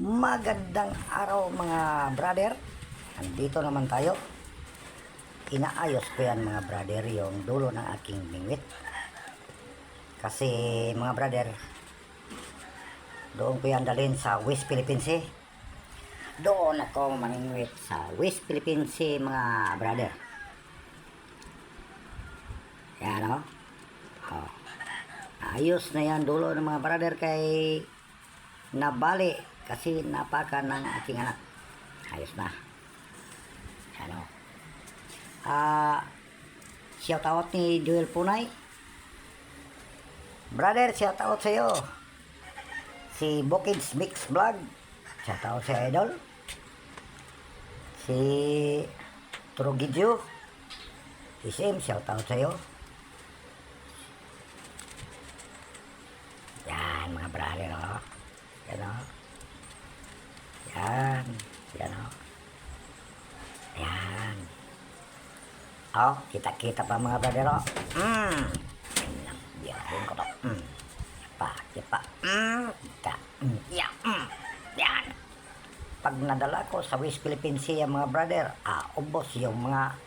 Magandang araw mga brother. Nandito naman tayo. Inaayos ko yan mga brother yung dulo ng aking bingwit. Kasi mga brother, doon ko yan dalhin sa West Philippines eh. Doon ako maningwit sa West Philippines eh, mga brother. Yan o. Oh. Ayos na yan dulo ng mga brother kay nabali kasi napaka ng aking anak. Ayos na. Ano? Ah, shout out ni Joel Punay. Brother, shout out sa iyo. Si Bukids Mix Vlog. Shout out sa idol. Si Trugidyo. Isim, shout out sa iyo. Yan, mga brother, oh. Yan, oh. Yan. Yan, oh. Yan. Oh, kita-kita pa mga brother, oh. Mm. Yan, yan ko to. Mm. Pa, pa. Mm. Ta. Mm. Yan. Mm. Yan. Pag nadala ko sa West Philippine Sea, mga brother, ah, ubos yung mga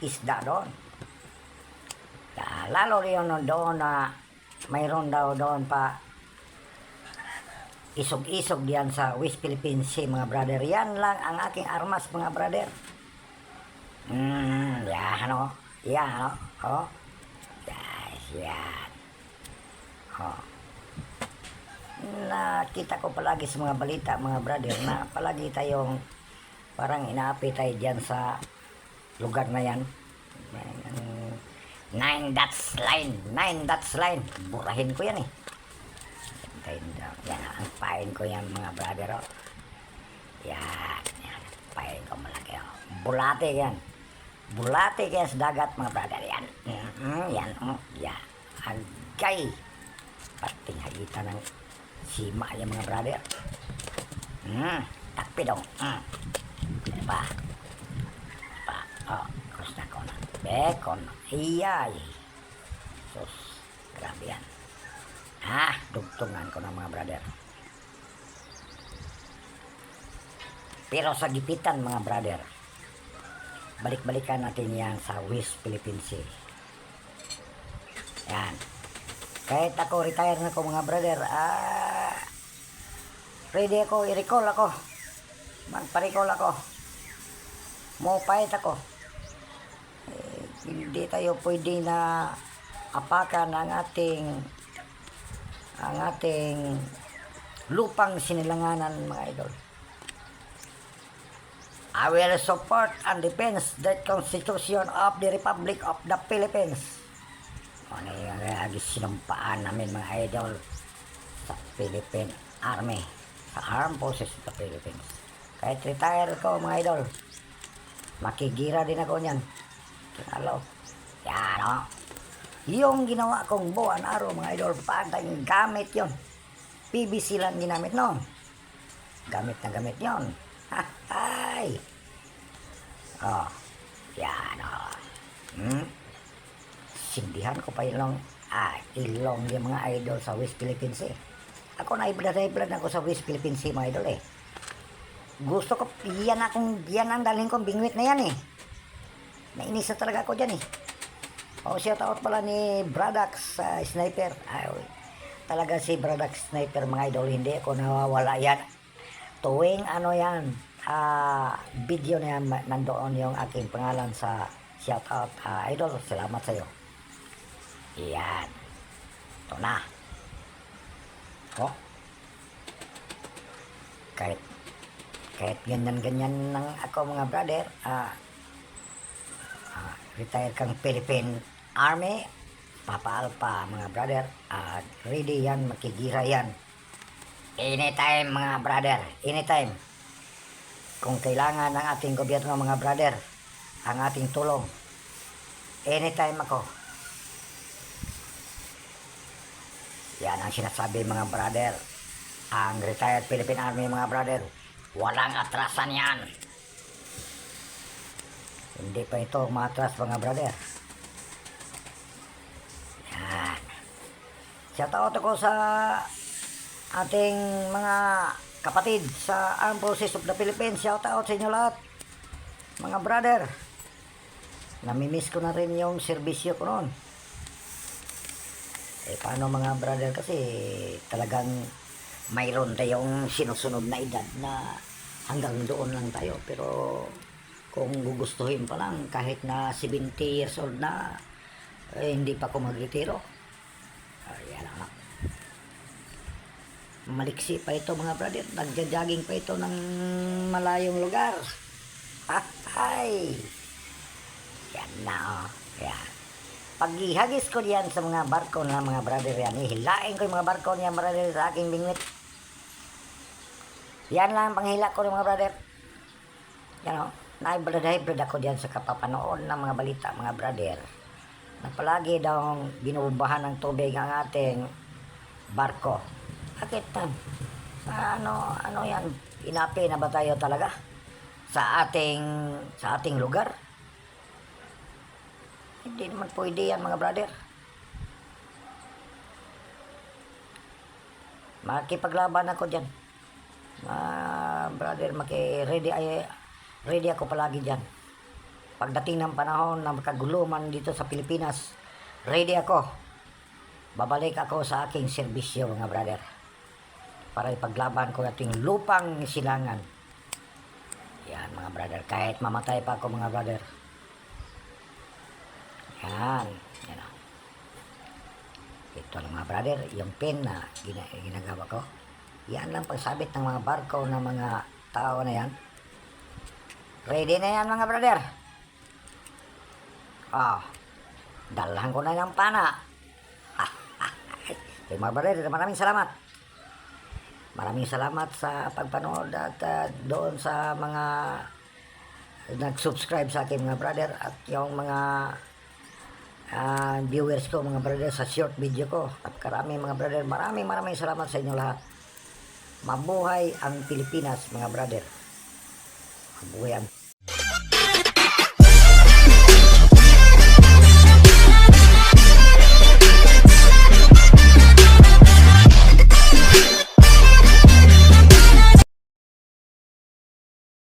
isda doon. Ah, lalo rin doon na mayroon daw doon pa isog-isog yan sa West Philippine Sea mga brother. Yan lang ang aking armas mga brother. Hmm, yan o. Yan o. Oh. Yes, yan. Oh. Nakita ko palagi sa mga balita mga brother na palagi tayong parang inaapi tayo dyan sa lugar na. Yan, Nine dots line. Nine dots line. Burahin ko yan eh. Nine dots. Yan, ang pain ko yan mga brother. Oh. Yan. Yan. Pain ko malaki. Oh. Bulate yan. Bulate yan sa dagat mga brother. Yan. Mm, yan. Oh. Yan. Agay. Pating hagita ng sima yan mga brother. Mm. Takpi dong. Mm. Pa. Pa. Oh. Cross na ko na. Bekon. Iyay. Sus. Grabe Ah, dugtungan ko ng mga brother. Pero sa gipitan mga brother, balik-balikan natin yan sa West Philippine Sea. Yan. Kahit ako retire na ko mga brother, ah, ready ako, i-recall ako. Magpa-recall ako. Mopait ako. Eh, hindi tayo pwede na apakan ang ating ang ating lupang sinilanganan mga idol. I will support and defense the Constitution of the Republic of the Philippines. Ano yung lagi sinumpaan namin mga idol sa Philippine Army, sa Armed Forces of the Philippines. Kahit retire ko mga idol, makigira din ako niyan. Kinalaw. Yan o. Yung ginawa kong buwan araw mga idol, patay gamit yon. PVC lang ginamit noon. Gamit na gamit yon. Ay. Oh. Yan oh. Hmm? Sindihan ko pa ilong ah, ilong yung mga idol sa West Philippines eh. Ako na iblad na iblad ako sa West Philippines eh, mga idol eh. Gusto ko, yan akong, yan ang dalhin kong bingwit na yan eh. Nainis na talaga ako dyan eh. O shout out pala ni Bradax sa sniper. Ay, talaga si Bradax sniper mga idol. Hindi ako nawawala yan. Tuwing ano yan, ah, video na yan, nandoon yung aking pangalan sa shout out. Ah, idol, salamat sa'yo. Yan. Ito na. Oh. Kahit kahit ganyan-ganyan ng ako mga brother, ah, ah, retire kang Philippine Army, papaalpa mga brother, at ready yan, makigira yan. Anytime mga brother, anytime. Kung kailangan ng ating gobyerno mga brother, ang ating tulong, anytime ako. Yan ang sinasabi mga brother. Ang retired Philippine Army mga brother, walang atrasan yan. Hindi pa ito matras mga brother. Yan. Shout out ako sa ating mga kapatid sa Armed Forces of the Philippines. Shout out sa inyo lahat. Mga brother. Namimiss ko na rin yung serbisyo ko noon. Eh, paano mga brother kasi talagang mayroon tayong sinusunod na edad na hanggang doon lang tayo. Pero kung gugustuhin pa lang kahit na 70 years old na eh, hindi pa ako magretiro. Ayan lang. Maliksi pa ito mga brother. Nagja-jogging pa ito ng malayong lugar. Ay! Yan na oh. Yan. Pag ihagis ko diyan sa mga barko na mga brother yan, ihilain ko yung mga barko niya brother sa aking bingwit. Yan lang ang panghila ko ng mga brother. Yan o, naibred-hybrid ako diyan sa kapapanood ng mga balita mga brother. Na palagi daw binubumbahan ng tubig ang ating barko. Bakit ano, ano yan? Inapi na ba tayo talaga? Sa ating, sa ating lugar? Hindi naman pwede yan mga brother. Makipaglaban ako dyan. Mga brother, maki ready, ay, ready ako palagi dyan. Pagdating ng panahon na makaguluman dito sa Pilipinas, ready ako. Babalik ako sa aking serbisyo mga brother. Para ipaglaban ko ating lupang silangan. Yan mga brother, kahit mamatay pa ako mga brother. Yan. Yan. Ito lang mga brother, yung pen na gina, ginagawa ko. Yan lang pagsabit ng mga barko ng mga tao na yan. Ready na yan mga brother. Ah, dalhan ko na ng pana. okay, mga maraming salamat. Maraming salamat sa pagpanood at ah, doon sa mga nag-subscribe sa akin mga brother at yung mga ah, viewers ko mga brother sa short video ko. At karami mga brother, maraming maraming salamat sa inyo lahat. Mabuhay ang Pilipinas mga brother. Mabuhay ang